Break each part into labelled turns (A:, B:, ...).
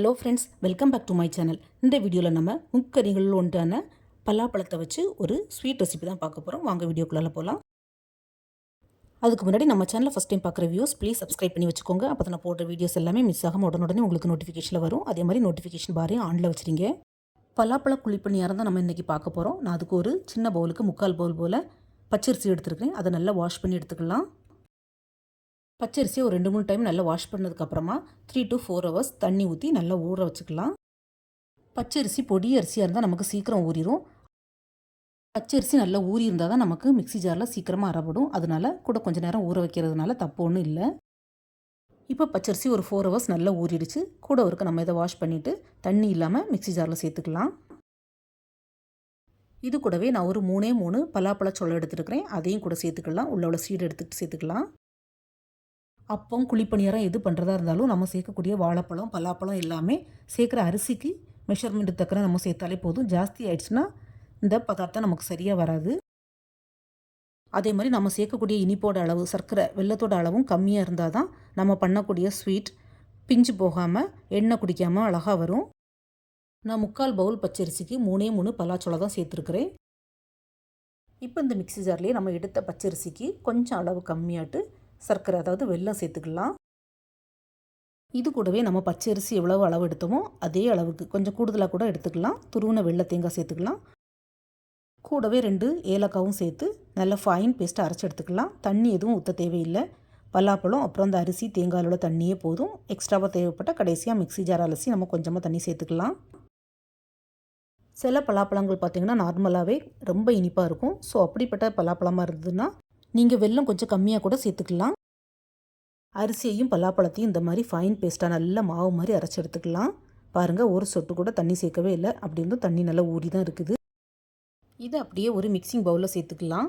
A: Hello friends welcome back to my channel இந்த வீடியோவில் நம்ம முக்கறிகளில் ஒன்றான பலாப்பழத்தை வச்சு ஒரு ஸ்வீட் ரெசிபி தான் பார்க்க போகிறோம் வாங்க வீடியோக்குள்ளே போகலாம் அதுக்கு முன்னாடி நம்ம சேனலில் ஃபஸ்ட் டைம் பார்க்குற வியூஸ் ப்ளீஸ் சப்ஸ்கிரைப் பண்ணி வச்சுக்கோங்க. அப்போ தான் நான் போடுற வீடியோஸ் எல்லாமே மிஸ் ஆகாமல் உடனுடனே உங்களுக்கு நோட்டிஃபிகேஷனில் வரும். அதே மாதிரி நோட்டிஃபிகேஷன் பாரையும் ஆனில் வச்சுருங்க. பலாப்பழ குழிப்பணியாரம் தான் நம்ம இன்றைக்கி பார்க்க போகிறோம் நான் அதுக்கு ஒரு சின்ன பவுலுக்கு முக்கால் பவுல் போல் பச்சரிசி எடுத்துருக்கேன் அதை நல்லா வாஷ் பண்ணி எடுத்துக்கலாம். பச்சரிசியை ஒரு ரெண்டு மூணு டைம் நல்லா வாஷ் பண்ணதுக்கப்புறமா த்ரீ டு ஃபோர் ஹவர்ஸ் தண்ணி ஊற்றி நல்லா ஊற வச்சுக்கலாம். பச்சரிசி பொடி அரிசியாக இருந்தால் நமக்கு சீக்கிரம் ஊறிடும் பச்சரிசி நல்லா ஊறி இருந்தால் தான் நமக்கு மிக்ஸி ஜாரில் சீக்கிரமாக அறப்படும் அதனால கூட கொஞ்சம் நேரம் ஊற வைக்கிறதுனால தப்பு ஒன்றும் இல்லை. இப்போ பச்சரிசி ஒரு ஃபோர் ஹவர்ஸ் நல்லா ஊறிடுச்சு. கூட ஒருக்க நம்ம இதை வாஷ் பண்ணிவிட்டு தண்ணி இல்லாமல் மிக்ஸி ஜாரில் சேர்த்துக்கலாம். இது கூடவே நான் ஒரு மூணே மூணு பலாப்பழ சொல்ல எடுத்துருக்கிறேன். அதையும் கூட சேர்த்துக்கலாம். உள்ள உள்ள சீடு எடுத்துகிட்டு சேர்த்துக்கலாம். அப்பம் குழிப்பணியாரம் எது பண்ணுறதா இருந்தாலும் நம்ம சேர்க்கக்கூடிய வாழைப்பழம் பலாப்பழம் எல்லாமே சேர்க்குற அரிசிக்கு மெஷர்மெண்ட் தக்கன நம்ம சேர்த்தாலே போதும். ஜாஸ்தி ஆயிடுச்சுன்னா இந்த பதார்த்தம் நமக்கு சரியாக வராது. அதே மாதிரி நம்ம சேர்க்கக்கூடிய இனிப்போட அளவு சர்க்கரை வெள்ளத்தோட அளவும் கம்மியாக இருந்தால் தான் நம்ம பண்ணக்கூடிய ஸ்வீட் பிஞ்சு போகாமல் எண்ணெய் குடிக்காமல் அழகாக வரும். நான் முக்கால் பவுல் பச்சரிசிக்கு மூணே மூணு பலாச்சோளம் தான் சேர்த்துருக்குறேன். இப்போ இந்த மிக்ஸி ஜார்லேயே நம்ம எடுத்த பச்சரிசிக்கு கொஞ்சம் அளவு கம்மியாட்டு சர்க்கரை அதாவது வெல்லம் சேர்த்துக்கலாம். இது கூடவே நம்ம பச்சரிசி எவ்வளவு அளவு எடுத்தோமோ அதே அளவுக்கு கொஞ்சம் கூடுதலாக கூட எடுத்துக்கலாம். துருவின வெள்ளை தேங்காய் சேர்த்துக்கலாம். கூடவே ரெண்டு ஏலக்காவும் சேர்த்து நல்ல ஃபைன் பேஸ்ட்டை அரைச்சி எடுத்துக்கலாம். தண்ணி எதுவும் ஊற்ற தேவையில்லை. பலாப்பழம் அப்புறம் அந்த அரிசி தேங்காயோட தண்ணியே போதும். எக்ஸ்ட்ராவாக தேவைப்பட்ட கடைசியாக மிக்ஸி ஜார் அலசி நம்ம கொஞ்சமாக தண்ணி சேர்த்துக்கலாம். சில பலாப்பழங்கள் பார்த்திங்கன்னா நார்மலாகவே ரொம்ப இனிப்பாக இருக்கும். ஸோ அப்படிப்பட்ட பலாப்பழமாக இருந்ததுன்னா நீங்கள் வெல்லம் கொஞ்சம் கம்மியாக கூட சேர்த்துக்கலாம். அரிசியையும் பலாப்பழத்தையும் இந்த மாதிரி ஃபைன் பேஸ்ட்டாக நல்லா மாவு மாதிரி அரைச்சி எடுத்துக்கலாம். பாருங்கள் ஒரு சொட்டு கூட தண்ணி சேர்க்கவே இல்லை. அப்படி இருந்தும் தண்ணி நல்லா ஊறி தான் இருக்குது. இதை அப்படியே ஒரு மிக்சிங் பவுலில் சேர்த்துக்கலாம்.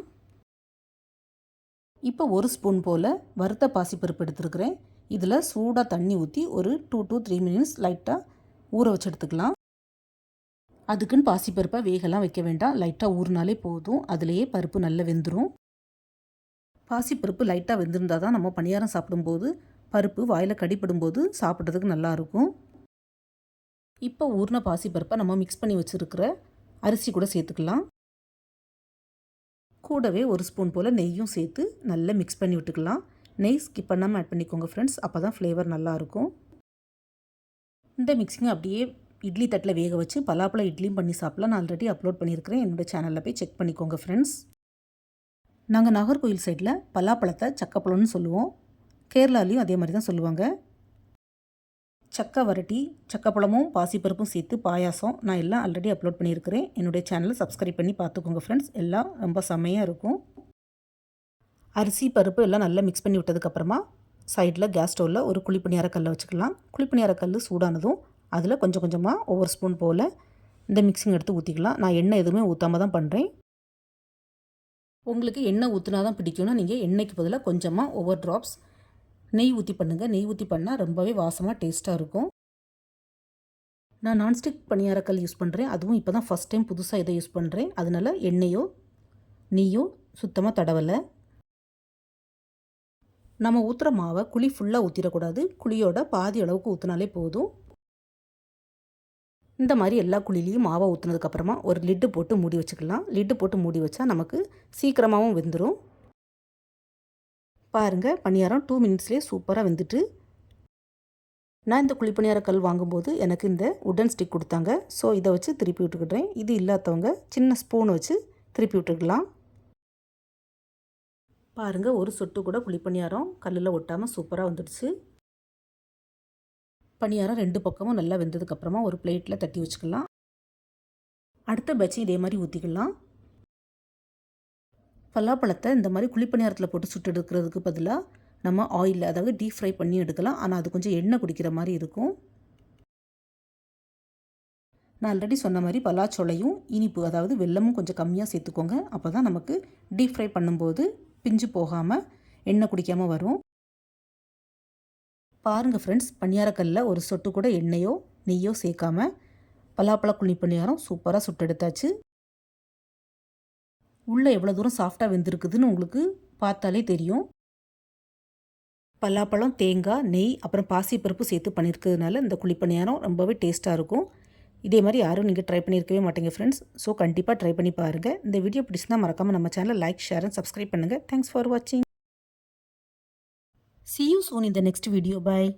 A: இப்போ ஒரு ஸ்பூன் போல் வறுத்த பாசிப்பருப்பு எடுத்துருக்கிறேன். இதில் சூடாக தண்ணி ஊற்றி ஒரு டூ டூ த்ரீ மினிட்ஸ் லைட்டாக ஊற வச்சு எடுத்துக்கலாம். அதுக்குன்னு பாசிப்பருப்பை வேகலாம் வைக்க வேண்டாம். லைட்டாக ஊறினாலே போதும். அதுலேயே பருப்பு நல்லா வெந்துடும் பாசிப்பருப்பு லைட்டாக வெந்திருந்தால் தான் நம்ம பணியாரம் சாப்பிடும்போது பருப்பு வாயில் கடிப்படும்போது சாப்பிட்றதுக்கு நல்லாயிருக்கும் இப்போ ஊறின பாசிப்பருப்பை நம்ம மிக்ஸ் பண்ணி வச்சுருக்கிற அரிசி கூட சேர்த்துக்கலாம். கூடவே ஒரு ஸ்பூன் போல் நெய்யும் சேர்த்து நல்லா மிக்ஸ் பண்ணி விட்டுக்கலாம். நெய் ஸ்கிப் பண்ணாமல் ஆட் பண்ணிக்கோங்க ஃப்ரெண்ட்ஸ் அப்போ தான் ஃப்ளேவர் நல்லாயிருக்கும் இந்த மிக்ஸிங் அப்படியே இட்லி தட்டில் வேக வச்சு பலாப்பழம் இட்லியும் பண்ணி சாப்பிடலாம். நான் ஆல்ரெடி அப்லோட் பண்ணியிருக்கிறேன் என்னோடய சேனலில் போய் செக் பண்ணிக்கோங்க ஃப்ரெண்ட்ஸ் நாங்கள் நாகர்கோயில் சைடில் பலாப்பழத்தை சக்கப்பழம்னு சொல்லுவோம். கேரளாலையும் அதே மாதிரி தான் சொல்லுவாங்க. சக்கை வரட்டி சக்கப்பழமும் பாசிப்பருப்பும் சேர்த்து பாயாசம் நான் எல்லாம் ஆல்ரெடி அப்லோட் பண்ணியிருக்கிறேன். என்னுடைய சேனலை சப்ஸ்கிரைப் பண்ணி பார்த்துக்கோங்க ஃப்ரெண்ட்ஸ் எல்லாம் ரொம்ப செம்மையாக இருக்கும். அரிசி பருப்பு எல்லாம் நல்லா மிக்ஸ் பண்ணி விட்டதுக்கப்புறமா சைடில் கேஸ் ஸ்டவ்வில் ஒரு குழிப்பணியார கல்லை வச்சுக்கலாம். குழிப்பணியார கல் சூடானதும் அதில் கொஞ்சம் கொஞ்சமாக ஒவ்வொரு ஸ்பூன் போல் இந்த மிக்சிங் எடுத்து ஊற்றிக்கலாம் நான் எண்ணெய் எதுவுமே ஊற்றாமல் தான் பண்ணுறேன் உங்களுக்கு எண்ணெய் ஊற்றினா தான் பிடிக்கும்னா நீங்கள் எண்ணெய்க்கு பதிலாக கொஞ்சமாக ஒவ்வொரு ட்ராப்ஸ் நெய் ஊற்றி பண்ணுங்கள் நெய் ஊற்றி பண்ணால் ரொம்பவே வாசமாக டேஸ்ட்டாக இருக்கும். நான் நான்ஸ்டிக் பணியாரக்கல் யூஸ் பண்ணுறேன் அதுவும் இப்போ தான் ஃபஸ்ட் டைம் புதுசாக இதை யூஸ் பண்ணுறேன் அதனால் எண்ணெயோ நெய்யோ சுத்தமாக தடவலை. நம்ம ஊற்றுற மாவை குழி ஃபுல்லாக ஊற்றிடக்கூடாது குழியோட பாதி அளவுக்கு ஊற்றினாலே போதும். இந்த மாதிரி எல்லா குழிலையும் மாவை ஊற்றுனதுக்கப்புறமா ஒரு லிட்டு போட்டு மூடி வச்சுக்கலாம். லிட்டு போட்டு மூடி வச்சா நமக்கு சீக்கிரமாகவும் வெந்துடும் பாருங்கள் பணியாரம் டூ மினிட்ஸ்லேயே சூப்பராக வெந்துட்டு. நான் இந்த குழிப்பணியார கல் வாங்கும்போது எனக்கு இந்த உடன் ஸ்டிக் கொடுத்தாங்க. ஸோ இதை வச்சு திருப்பி விட்டுக்கிட்டேன் இது இல்லாதவங்க சின்ன ஸ்பூன் வச்சு திருப்பி விட்டுக்கலாம். பாருங்கள் ஒரு சொட்டு கூட குழிப்பணியாரம் கல்லில் ஒட்டாமல் சூப்பராக வந்துடுச்சு. பணியாரம் ரெண்டு பக்கமும் நல்லா வெந்ததுக்கப்புறமா ஒரு பிளேட்டில் தட்டி வச்சுக்கலாம். அடுத்த பேட்சும் இதே மாதிரி ஊற்றிக்கலாம் பலாப்பழத்தை இந்த மாதிரி குழிப்பணியாரத்தில் போட்டு சுட்டு எடுக்கிறதுக்கு பதிலாக நம்ம ஆயிலில் அதாவது டீப் ஃப்ரை பண்ணி எடுக்கலாம். ஆனால் அது கொஞ்சம் எண்ணெய் குடிக்கிற மாதிரி இருக்கும். நான் ஆல்ரெடி சொன்ன மாதிரி பலாச்சோலையும் இனிப்பு அதாவது வெல்லமும் கொஞ்சம் கம்மியாக சேர்த்துக்கோங்க. அப்போ தான் நமக்கு டீப் ஃப்ரை பண்ணும்போது பிஞ்சு போகாமல் எண்ணெய் குடிக்காமல் வரும். பாருங்கள் ஃப்ரெண்ட்ஸ் பணியாரக்கல்லில் ஒரு சொட்டு கூட எண்ணெயோ நெய்யோ சேர்க்காம பலாப்பழ குழி பணியாரம் சூப்பராக சுட்டெடுத்தாச்சு உள்ளே எவ்வளோ தூரம் சாஃப்டாக வெந்திருக்குதுன்னு உங்களுக்கு பார்த்தாலே தெரியும். பலாப்பழம் தேங்காய் நெய் அப்புறம் பாசிப்பருப்பு சேர்த்து பண்ணியிருக்கிறதுனால இந்த குழிப்பணியாரம் ரொம்பவே டேஸ்ட்டாக இருக்கும். இதே மாதிரி யாரும் நீங்கள் ட்ரை பண்ணியிருக்கவே மாட்டீங்க ஃப்ரெண்ட்ஸ் ஸோ கண்டிப்பாக ட்ரை பண்ணி பாருங்கள் இந்த வீடியோ பிடிச்சிருந்தால் மறக்காமல் நம்ம சேனலை லைக் ஷேர் அண்ட் சப்ஸ்கிரைப் பண்ணுங்கள் தேங்க்ஸ் ஃபார் வாட்சிங் See you soon in the next video. Bye.